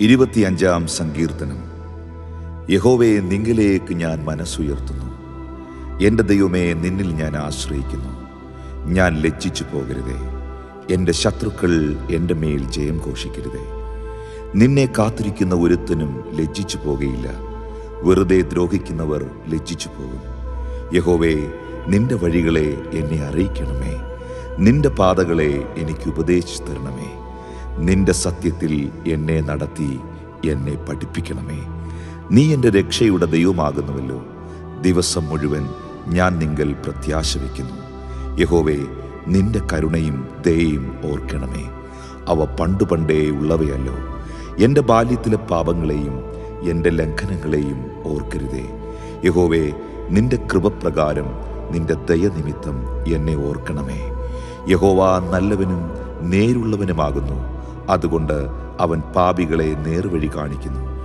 ഇരുപത്തിയഞ്ചാം സങ്കീർത്തനം. യഹോവയെ നിങ്കിലേക്ക് ഞാൻ മനസ്സുയർത്തുന്നു. എന്റെ ദൈവമേ നിന്നിൽ ഞാൻ ആശ്രയിക്കുന്നു. ഞാൻ ലജ്ജിച്ചു പോകരുതേ. എന്റെ ശത്രുക്കൾ എന്റെ മേൽ ജയം ഘോഷിക്കരുതേ. നിന്നെ കാത്തിരിക്കുന്ന ഒരുത്തനും ലജ്ജിച്ചു പോകയില്ല. വെറുതെ ദ്രോഹിക്കുന്നവർ ലജ്ജിച്ചു പോകും. യഹോവേ നിന്റെ വഴികളെ എന്നെ അറിയിക്കണമേ. നിന്റെ പാതകളെ എനിക്ക് ഉപദേശിച്ചു തരണമേ. നിന്റെ സത്യത്തിൽ എന്നെ നടത്തി എന്നെ പഠിപ്പിക്കണമേ. നീ എന്റെ രക്ഷയുടെ ദൈവമാകുന്നുവല്ലോ. ദിവസം മുഴുവൻ ഞാൻ നിങ്ങൾ പ്രത്യാശ വയ്ക്കുന്നു. യഹോവേ നിന്റെ കരുണയും ദയയും ഓർക്കണമേ. അവ പണ്ടു പണ്ടേ ഉള്ളവയല്ലോ. എന്റെ ബാല്യത്തിലെ പാപങ്ങളെയും എന്റെ ലംഘനങ്ങളെയും ഓർക്കരുതേ. യഹോവേ നിന്റെ കൃപപ്രകാരം നിന്റെ ദയനിമിത്തം എന്നെ ഓർക്കണമേ. യഹോവ നല്ലവനും നേരുള്ളവനുമാകുന്നു. അതുകൊണ്ട് അവൻ പാപികളെ നേർവഴി കാണിക്കുന്നു.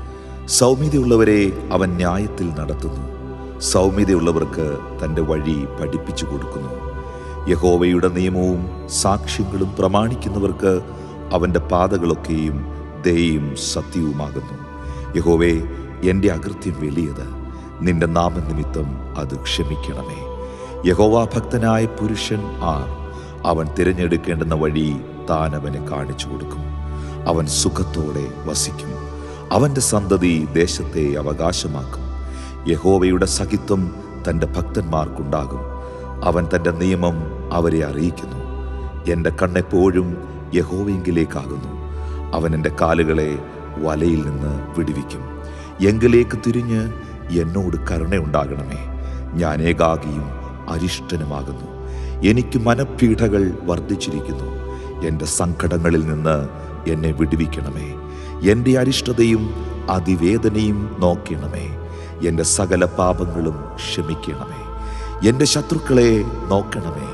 സൗമ്യതയുള്ളവരെ അവൻ ന്യായത്തിൽ നടത്തുന്നു. സൗമ്യതയുള്ളവർക്ക് തന്റെ വഴി പഠിപ്പിച്ചു കൊടുക്കുന്നു. യഹോവയുടെ നിയമവും സാക്ഷ്യങ്ങളും പ്രമാണിക്കുന്നവർക്ക് അവന്റെ പാതകളൊക്കെയും ദയയും സത്യവുമാകുന്നു. യഹോവേ എന്റെ അകൃത്യം വലിയത്. നിന്റെ നാമനിമിത്തം അത് ക്ഷമിക്കണമേ. യഹോവാഭക്തനായ പുരുഷൻ ആർ. അവൻ തിരഞ്ഞെടുക്കേണ്ടുന്ന വഴി താൻ അവന് കാണിച്ചു കൊടുക്കും. അവൻ സുഖത്തോടെ വസിക്കും. അവന്റെ സന്തതി ദേശത്തെ അവകാശമാക്കും. യഹോവയുടെ സഹിത്വം തന്റെ ഭക്തന്മാർക്കുണ്ടാകും. അവൻ തന്റെ നിയമം അവരെ അറിയിക്കുന്നു. എന്റെ കണ്ണെപ്പോഴും യഹോവയെങ്കിലേക്കാകുന്നു. അവൻ എന്റെ കാലുകളെ വലയിൽ നിന്ന് വിടുവിക്കും. എങ്കിലേക്ക് തിരിഞ്ഞ് എന്നോട് കരുണയുണ്ടാകണമേ. ഞാൻ ഏകാകിയും അരിഷ്ടനുമാകുന്നു. എനിക്ക് മനപീഠകൾ വർദ്ധിച്ചിരിക്കുന്നു. എന്റെ സങ്കടങ്ങളിൽ നിന്ന് എന്നെ വിടുവിക്കണമേ. എന്റെ അരിഷ്ടതയും അതിവേദനയും നോക്കണമേ. എന്റെ സകല പാപങ്ങളും ക്ഷമിക്കണമേ. എന്റെ ശത്രുക്കളെ നോക്കണമേ.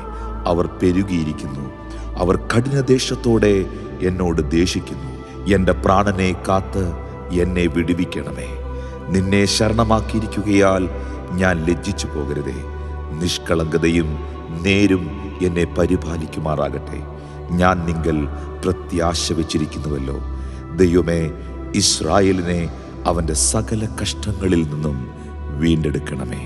അവർ പെരുകിയിരിക്കുന്നു. അവർ കഠിനദേശത്തോടെ എന്നോട് ദേഷിക്കുന്നു. എന്റെ പ്രാണനെ കാത്ത് എന്നെ വിടുവിക്കണമേ. നിന്നെ ശരണമാക്കിയിരിക്കുകയാൽ ഞാൻ ലജ്ജിച്ചു പോകരുതേ നിഷ്കളങ്കതയും നേരും എന്നെ പരിപാലിക്കുമാറാകട്ടെ. ഞാൻ നിങ്ങൾ പ്രത്യാശ വച്ചിരിക്കുന്നുവല്ലോ ദൈവമേ ഇസ്രായേലിനെ അവന്റെ സകല കഷ്ടങ്ങളിൽ നിന്നും വീണ്ടെടുക്കണമേ.